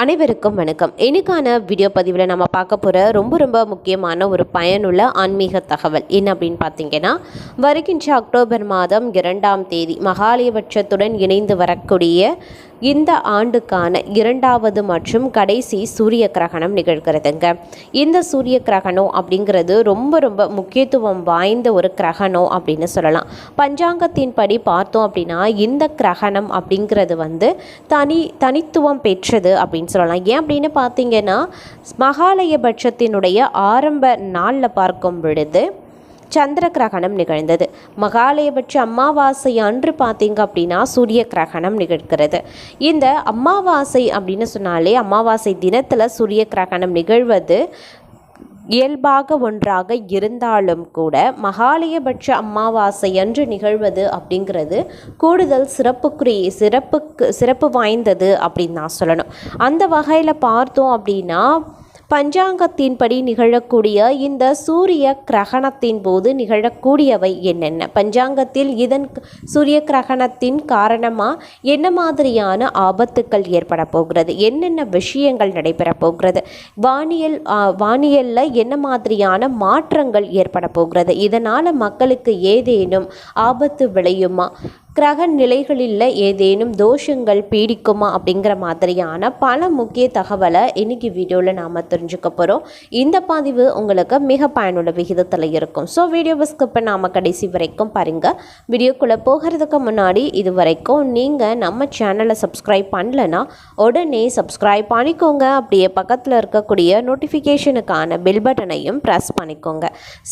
அனைவருக்கும் வணக்கம். இன்னைக்கான வீடியோ பதிவில் நம்ம பார்க்க போகிற ரொம்ப ரொம்ப முக்கியமான ஒரு பயனுள்ள ஆன்மீக தகவல் என்ன அப்படின்னு பார்த்தீங்கன்னா வருகின்ற அக்டோபர் மாதம் இரண்டாம் தேதி மகாலயபட்சத்துடன் இணைந்து வரக்கூடிய இந்த ஆண்டுக்கான இரண்டாவது மற்றும் கடைசி சூரிய கிரகணம் நிகழ்கிறதுங்க. இந்த சூரிய கிரகணம் அப்படிங்கிறது ரொம்ப ரொம்ப முக்கியத்துவம் வாய்ந்த ஒரு கிரகணம் அப்படின்னு சொல்லலாம். பஞ்சாங்கத்தின்படி பார்த்தோம் அப்படின்னா இந்த கிரகணம் அப்படிங்கிறது வந்து தனி தனித்துவம் பெற்றது அப்படின்னு சொல்லலாம். ஏன் அப்படின்னு பார்த்தீங்கன்னா மகாலயபட்சத்தினுடைய ஆரம்ப நாளில் பார்க்கும் பொழுது சந்திர கிரகணம் நிகழ்ந்தது. மகாலயபட்ச அமாவாசை அன்று பார்த்தீங்க அப்படின்னா சூரிய கிரகணம் நிகழ்கிறது. இந்த அமாவாசை அப்படின்னு சொன்னாலே அமாவாசை தினத்தில் சூரிய கிரகணம் நிகழ்வது இயல்பாக ஒன்றாக இருந்தாலும் கூட மகாலயபட்ச அமாவாசை அன்று நிகழ்வது அப்படிங்கிறது கூடுதல் சிறப்புக்குரிய சிறப்புக்கு சிறப்பு வாய்ந்தது அப்படின்னு நான் சொல்லணும். அந்த வகையில் பார்த்தோம் அப்படின்னா பஞ்சாங்கத்தின்படி நிகழக்கூடிய இந்த சூரிய கிரகணத்தின் போது நிகழக்கூடியவை என்னென்ன? பஞ்சாங்கத்தில் இதன் சூரிய கிரகணத்தின் காரணமாக என்ன மாதிரியான ஆபத்துக்கள் ஏற்பட போகிறது? என்னென்ன விஷயங்கள் நடைபெற போகிறது? வானியல் வானியலில் என்ன மாதிரியான மாற்றங்கள் ஏற்பட போகிறது? இதனால் மக்களுக்கு ஏதேனும் ஆபத்து விளையுமா? கிரக நிலைகளில் ஏதேனும் தோஷங்கள் பீடிக்குமா அப்படிங்கிற மாதிரியான பல முக்கிய தகவலை இன்னைக்கு வீடியோவில் நாம் தெரிஞ்சுக்க போகிறோம் இந்த பதிவு உங்களுக்கு மிக பயனுள்ள விகிதத்தில் இருக்கும். ஸோ வீடியோவை ஸ்கிப் நாம் கடைசி வரைக்கும் பாருங்கள் வீடியோக்குள்ளே போகிறதுக்கு முன்னாடி இது வரைக்கும் நீங்கள் நம்ம சேனலை சப்ஸ்கிரைப் பண்ணலன்னா உடனே சப்ஸ்கிரைப் பண்ணிக்கோங்க. அப்படியே பக்கத்தில் இருக்கக்கூடிய நோட்டிஃபிகேஷனுக்கான பில் பட்டனையும் ப்ரெஸ் பண்ணிக்கோங்க.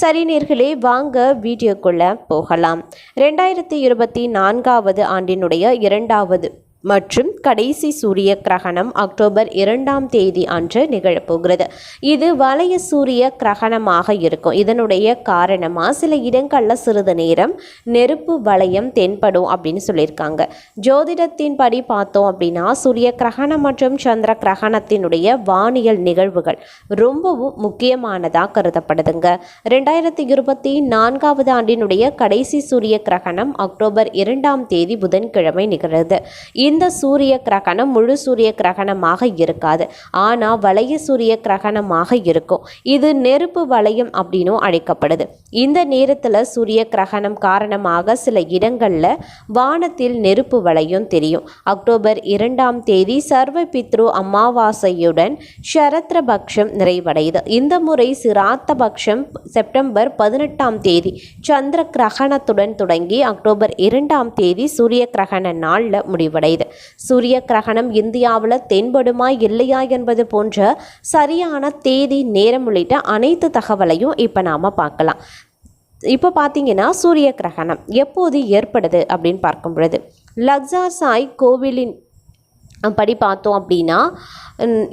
சரி நேர்களே வாங்க வீடியோக்குள்ளே போகலாம். ரெண்டாயிரத்தி இருபத்தி நான்காவது ஆண்டினுடைய இரண்டாவது. மற்றும் கடைசி சூரிய கிரகணம் அக்டோபர் இரண்டாம் தேதி அன்று நிகழப்போகிறது. இது வளைய சூரிய கிரகணமாக இருக்கும். இதனுடைய காரணமாக சில இடங்களில் சிறிது நேரம் நெருப்பு வளையம் தென்படும் அப்படின்னு சொல்லியிருக்காங்க. ஜோதிடத்தின்படி பார்த்தோம் அப்படின்னா சூரிய கிரகணம் மற்றும் சந்திர கிரகணத்தினுடைய வானியல் நிகழ்வுகள் ரொம்பவும் முக்கியமானதாக கருதப்படுதுங்க. ரெண்டாயிரத்தி இருபத்தி நான்காவது ஆண்டினுடைய கடைசி சூரிய கிரகணம் அக்டோபர் இரண்டாம் தேதி புதன்கிழமை நிகழ்கிறது. இந்த சூரிய கிரகணம் முழு சூரிய கிரகணமாக இருக்காது. ஆனால் வளைய சூரிய கிரகணமாக இருக்கும். இது நெருப்பு வளையம் அப்படின்னும் அழைக்கப்படுது. இந்த நேரத்தில் சூரிய கிரகணம் காரணமாக சில இடங்களில் வானத்தில் நெருப்பு வளையம் தெரியும். அக்டோபர் இரண்டாம் தேதி சர்வ பித்ரு அமாவாசையுடன் சரத்ரபக்ஷம் நிறைவடையுது. இந்த முறை சிராத்தபக்ஷம் செப்டம்பர் பதினெட்டாம் தேதி சந்திர கிரகணத்துடன் தொடங்கி அக்டோபர் இரண்டாம் தேதி சூரிய கிரகண நாளில் முடிவடையுது. சூரிய கிரகணம் இந்தியாவில் தென்படுமா இல்லையா என்பது போன்ற சரியான தேதி நேரம் உள்ளிட்ட அனைத்து தகவலையும் இப்போ நாம் பார்க்கலாம். இப்போ பார்த்தீங்கன்னா சூரிய கிரகணம் எப்போது ஏற்படுது அப்படின்னு பார்க்கும் பொழுது லக்ஸார் சாய் கோவிலின் படி பார்த்தோம் அப்படின்னா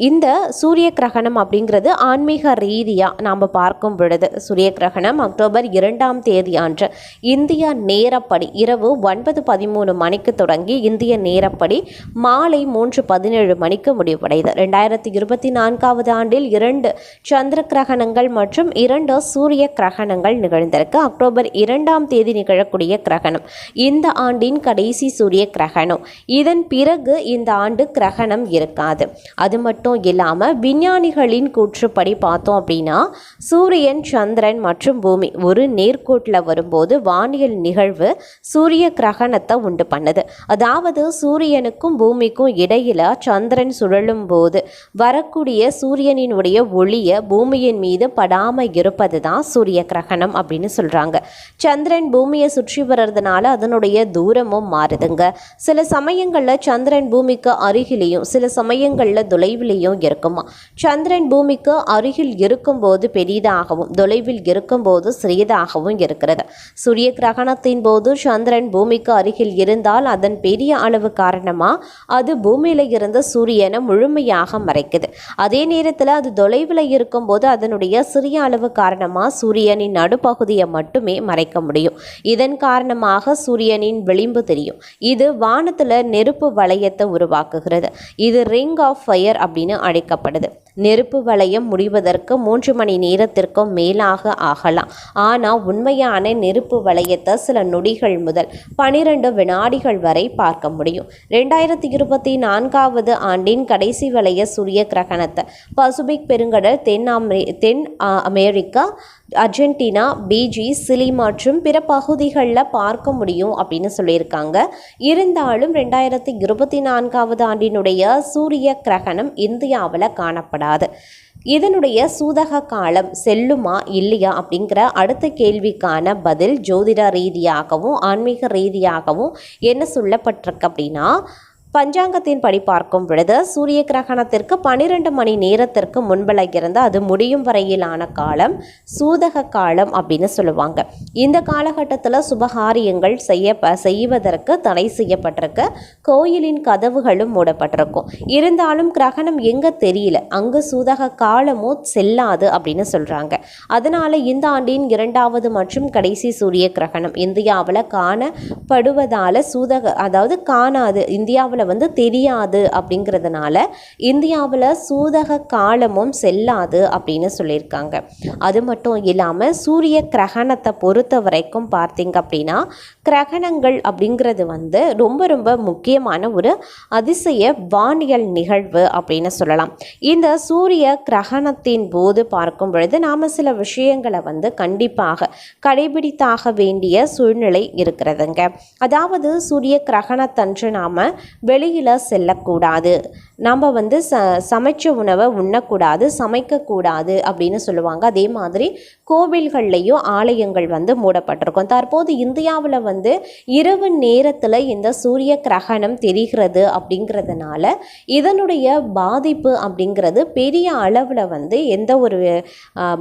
இந்த சூரிய கிரகணம் அப்படிங்கிறது ஆன்மீக ரீதியாக நாம் பார்க்கும் பொழுது சூரிய கிரகணம் அக்டோபர் இரண்டாம் தேதி அன்று இந்திய நேரப்படி இரவு ஒன்பது பதிமூணு மணிக்கு தொடங்கி இந்திய நேரப்படி மாலை மூன்று பதினேழு மணிக்கு முடிவடைது ரெண்டாயிரத்தி இருபத்தி நான்காவது ஆண்டில் இரண்டு சந்திர கிரகணங்கள் மற்றும் இரண்டு சூரிய கிரகணங்கள் நிகழ்ந்திருக்கு. அக்டோபர் இரண்டாம் தேதி நிகழக்கூடிய கிரகணம் இந்த ஆண்டின் கடைசி சூரிய கிரகணம். இதன் பிறகு இந்த ஆண்டு கிரகணம் இருக்காது. அது மட்டும் இல்லாமல் விஞ்ஞானிகளின் கூற்றுப்படி பார்த்தோம் அப்படின்னா சூரியன் சந்திரன் மற்றும் பூமி ஒரு நேர்கோட்டில் வரும்போது வானியல் நிகழ்வு சூரிய கிரகணத்தை உண்டு பண்ணுது. அதாவது சூரியனுக்கும் பூமிக்கும் இடையில சந்திரன் சுழலும் போது வரக்கூடிய சூரியனினுடைய ஒளியை பூமியின் மீது படாமல் இருப்பது தான் சூரிய கிரகணம் அப்படின்னு சொல்கிறாங்க சந்திரன் பூமியை சுற்றி வர்றதுனால அதனுடைய தூரமும் மாறுதுங்க. சில சமயங்களில் சந்திரன் பூமிக்கு அருகிலேயும் சில சமயங்களில் தொலைவிலேயும் இருக்குமா? சந்திரன் பூமிக்கு அருகில் இருக்கும்போது பெரிதாகவும் தொலைவில் இருக்கும்போது சிறியதாகவும் இருக்கிறது. சூரிய கிரகணத்தின் போது சந்திரன் பூமிக்கு அருகில் இருந்தால் அதன் பெரிய அளவு காரணமாக அது பூமியில் இருந்த சூரியனை முழுமையாக மறைக்குது. அதே நேரத்தில் அது தொலைவில் இருக்கும்போது அதனுடைய சிறிய அளவு காரணமாக சூரியனின் நடுப்பகுதியை மட்டுமே மறைக்க முடியும். இதன் காரணமாக சூரியனின் விளிம்பு தெரியும். இது வானத்தில் நெருப்பு வளையத்தை உருவாக்குகிறது இது ரிங் ஆஃப் ஃபயர் அப்படின்னு அழைக்கப்படுது. நெருப்பு வளையம் முடிவதற்கு மூன்று மணி நேரத்திற்கும் மேலாக ஆகலாம். ஆனால் உண்மையான நெருப்பு வளையத்தை சில நொடிகள் முதல் பனிரெண்டு வினாடிகள் வரை பார்க்க முடியும். ரெண்டாயிரத்தி இருபத்தி நான்காவது ஆண்டின் கடைசி வளைய சூரிய கிரகணத்தை பசுபிக் பெருங்கடல் தென் அமெரி தென் அமெரிக்கா அர்ஜென்டினா பிஜி சிலி மற்றும் பிற பகுதிகளில் பார்க்க முடியும் அப்படின்னு சொல்லியிருக்காங்க. இருந்தாலும் ரெண்டாயிரத்தி இருபத்தி நான்காவது ஆண்டினுடைய சூரிய கிரகணம் இந்தியாவில் காணப்படாது. இதனுடைய சூதக காலம் செல்லுமா இல்லையா அப்படிங்கிற அடுத்த கேள்விக்கான பதில் ஜோதிட ரீதியாகவும் ஆன்மீக ரீதியாகவும் என்ன சொல்லப்பட்டிருக்கு அப்படின்னா பஞ்சாங்கத்தின் படி பார்க்கும் பொழுது சூரிய கிரகணத்திற்கு பன்னிரெண்டு மணி நேரத்திற்கு முன்பல இருந்து அது முடியும் வரையிலான காலம் சூதக காலம் அப்படின்னு சொல்லுவாங்க. இந்த காலகட்டத்தில் சுபகாரியங்கள் செய்ய செய்வதற்கு தடை செய்யப்பட்டிருக்கு. கோயிலின் கதவுகளும் மூடப்பட்டிருக்கும். இருந்தாலும் கிரகணம் எங்கே தெரியல. அங்கு சூதக காலமும் செல்லாது அப்படின்னு சொல்கிறாங்க அதனால் இந்த ஆண்டின் இரண்டாவது மற்றும் கடைசி சூரிய கிரகணம் இந்தியாவில் காணப்படுவதால் சூதக அதாவது காணாது இந்தியாவில் வந்து தெரியாது அப்படிங்கிறதுனால இந்தியாவில் சூதக காலமும் செல்லாது அப்படின்னு சொல்லியிருக்காங்க. அது மட்டும் இல்லாமல் சூரிய கிரகணத்தை பொறுத்த வரைக்கும் பார்த்தீங்க அப்படின்னா கிரகணங்கள் அப்படிங்கிறது வந்து ரொம்ப ரொம்ப முக்கியமான ஒரு அதிசய வானியல் நிகழ்வு அப்படின்னு சொல்லலாம். இந்த சூரிய கிரகணத்தின் போது பார்க்கும் பொழுது நாம் சில விஷயங்களை வந்து கண்டிப்பாக கடைபிடித்தாக வேண்டிய சூழ்நிலை இருக்கிறதுங்க. அதாவது சூரிய கிரகணத்தன்று நாம் வெளியில் செல்லக்கூடாது. நம்ம வந்து ச சமைச்ச உணவை உண்ணக்கூடாது சமைக்கக்கூடாது அப்படின்னு சொல்லுவாங்க. அதே மாதிரி கோவில்கள்லேயும் ஆலயங்கள் வந்து மூடப்பட்டிருக்கும். தற்போது இந்தியாவில் வந்து இரவு நேரத்தில் இந்த சூரிய கிரகணம் தெரிகிறது அப்படிங்கிறதுனால இதனுடைய பாதிப்பு அப்படிங்கிறது பெரிய அளவில் வந்து எந்த ஒரு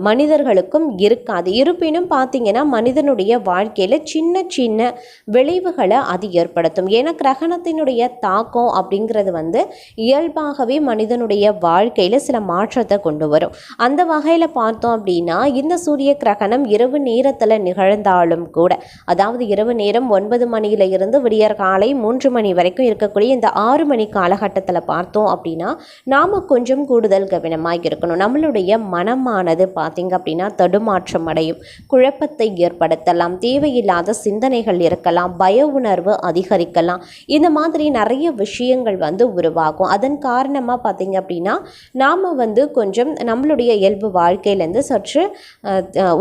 மனிதர்களுக்கும் இருக்காது. இருப்பினும் பார்த்திங்கன்னா மனிதனுடைய வாழ்க்கையில் சின்ன சின்ன விளைவுகளை அது ஏற்படுத்தும். ஏன்னா கிரகணத்தினுடைய தா தாக்கம் அப்படிங்கிறது வந்து இயல்பாகவே மனிதனுடைய வாழ்க்கையில் சில மாற்றத்தை கொண்டு வரும். அந்த வகையில் பார்த்தோம் அப்படின்னா இந்த சூரிய கிரகணம் இரவு நேரத்தில் நிகழ்ந்தாலும் கூட அதாவது இரவு நேரம் ஒன்பது மணியில இருந்து விடியற் காலை மூன்று மணி வரைக்கும் இருக்கக்கூடிய இந்த ஆறு மணி காலகட்டத்தில் பார்த்தோம் அப்படின்னா நாம் கொஞ்சம் கூடுதல் கவனமாக இருக்கணும். நம்மளுடைய மனமானது பார்த்திங்க அப்படின்னா தடுமாற்றம் அடையும் குழப்பத்தை ஏற்படுத்தலாம் தேவையில்லாத சிந்தனைகள் இருக்கலாம் பய உணர்வு அதிகரிக்கலாம். இந்த மாதிரி நிறைய விஷயங்கள் வந்து உருவாகும். அதன் காரணமாக பார்த்தீங்க அப்படின்னா நாம் வந்து கொஞ்சம் நம்மளுடைய இயல்பு வாழ்க்கையிலேருந்து சற்று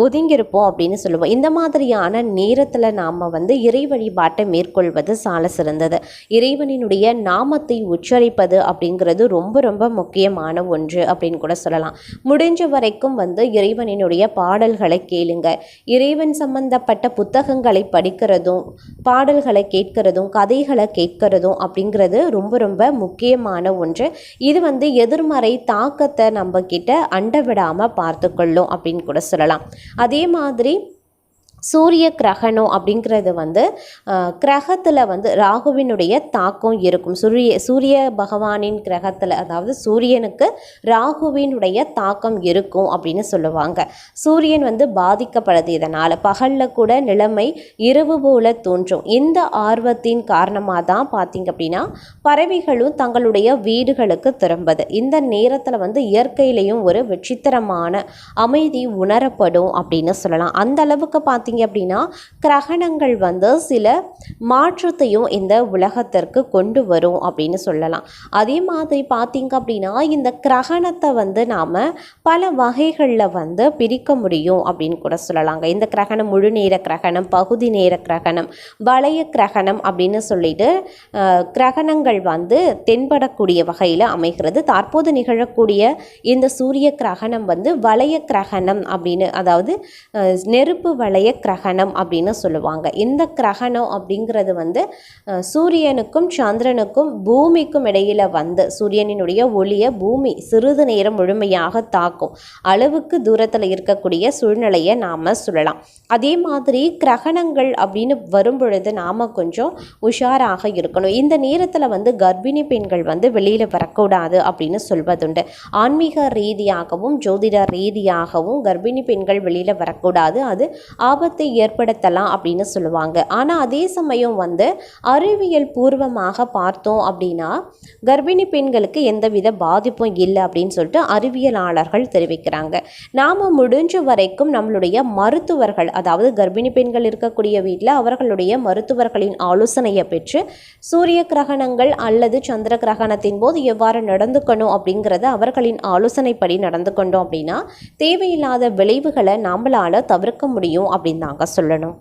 ஒதுங்கியிருப்போம் அப்படின்னு சொல்லுவோம். இந்த மாதிரியான நேரத்தில் நாம் வந்து இறை வழிபாட்டை மேற்கொள்வது சால சிறந்தது. இறைவனினுடைய நாமத்தை உச்சரிப்பது அப்படிங்கிறது ரொம்ப ரொம்ப முக்கியமான ஒன்று அப்படின்னு கூட சொல்லலாம். முடிஞ்ச வரைக்கும் வந்து இறைவனினுடைய பாடல்களை கேளுங்க. இறைவன் சம்பந்தப்பட்ட புத்தகங்களை படிக்கிறதும் பாடல்களை கேட்கிறதும் கதைகளை கேட்கிறதும் அப்படிங்கிறது ரொம்ப ரொம்ப முக்கியமான ஒன்று. இது வந்து எதிர்மறை தாக்கத்தை நம்ம கிட்ட அண்ட விடாமல் பார்த்துக்கொள்ளும் அப்படின்னு கூட சொல்லலாம். அதே மாதிரி சூரிய கிரகணம் அப்படிங்கிறது வந்து கிரகத்தில் வந்து ராகுவினுடைய தாக்கம் இருக்கும். சூரிய சூரிய பகவானின் கிரகத்தில் அதாவது சூரியனுக்கு ராகுவினுடைய தாக்கம் இருக்கும் அப்படின்னு சொல்லுவாங்க. சூரியன் வந்து பாதிக்கப்படுது இதனால். பகலில் கூட நிலைமை இரவு போல தோன்றும். இந்த ஆர்வத்தின் காரணமாக தான் பார்த்திங்க அப்படின்னா பறவைகளும் தங்களுடைய வீடுகளுக்கு திரும்புது. இந்த நேரத்தில் வந்து இயற்கையிலையும் ஒரு விசித்திரமான அமைதி உணரப்படும் அப்படின்னு சொல்லலாம். அந்த அளவுக்கு பார்த்திங்க அப்படின்னா கிரகணங்கள் வந்து சில மாற்றத்தையும் இந்த உலகத்திற்கு கொண்டு வரும் அப்படின்னு சொல்லலாம். அதே மாதிரி பார்த்தீங்க அப்படின்னா இந்த கிரகணத்தை வந்து நாம் பல வகைகளில் வந்து பிரிக்க முடியும் அப்படின்னு கூட சொல்லலாங்க. இந்த கிரகணம் முழு நேர கிரகணம் பகுதி நேர கிரகணம் வளைய கிரகணம் அப்படின்னு சொல்லிட்டு கிரகணங்கள் வந்து தென்படக்கூடிய வகையில் அமைகிறது. தற்போது நிகழக்கூடிய இந்த சூரிய கிரகணம் வந்து வளைய கிரகணம் அப்படின்னு அதாவது நெருப்பு வளைய கிரகணம் அப்படின்னு சொல்லுவாங்க. இந்த கிரகணம் அப்படிங்கிறது வந்து சூரியனுக்கும் சந்திரனுக்கும் பூமிக்கும் இடையில் வந்து சூரியனினுடைய ஒளியை பூமி சிறிது நேரம் முழுமையாக தாக்கும் அளவுக்கு தூரத்தில் இருக்கக்கூடிய சூழ்நிலையை நாம் சொல்லலாம். அதே மாதிரி கிரகணங்கள் அப்படின்னு வரும் பொழுது நாம் கொஞ்சம் உஷாராக இருக்கணும். இந்த நேரத்தில் வந்து கர்ப்பிணி பெண்கள் வந்து வெளியில் வரக்கூடாது அப்படின்னு சொல்வதுண்டு. ஆன்மீக ரீதியாகவும் ஜோதிட ரீதியாகவும் கர்ப்பிணி பெண்கள் வெளியில் வரக்கூடாது. அது ஆபத்து ஆபத்தை ஏற்படுத்தலாம் அப்படின்னு சொல்லுவாங்க. ஆனால் அதே சமயம் வந்து அறிவியல் பூர்வமாக பார்த்தோம் அப்படின்னா கர்ப்பிணி பெண்களுக்கு எந்தவித பாதிப்பும் இல்லை அப்படின்னு சொல்லிட்டு அறிவியலாளர்கள் தெரிவிக்கிறாங்க. நாம் முடிஞ்ச வரைக்கும் நம்மளுடைய மருத்துவர்கள் அதாவது கர்ப்பிணி பெண்கள் இருக்கக்கூடிய வீட்டில் அவர்களுடைய மருத்துவர்களின் ஆலோசனையை பெற்று சூரிய கிரகணங்கள் அல்லது சந்திர கிரகணத்தின் போது எவ்வாறு நடந்துக்கணும் அப்படிங்கிறத அவர்களின் ஆலோசனைப்படி நடந்து கொண்டோம் அப்படின்னா தேவையில்லாத விளைவுகளை நம்மளால் தவிர்க்க முடியும் அப்படின்னு நாங்கள் சொல்லணும்.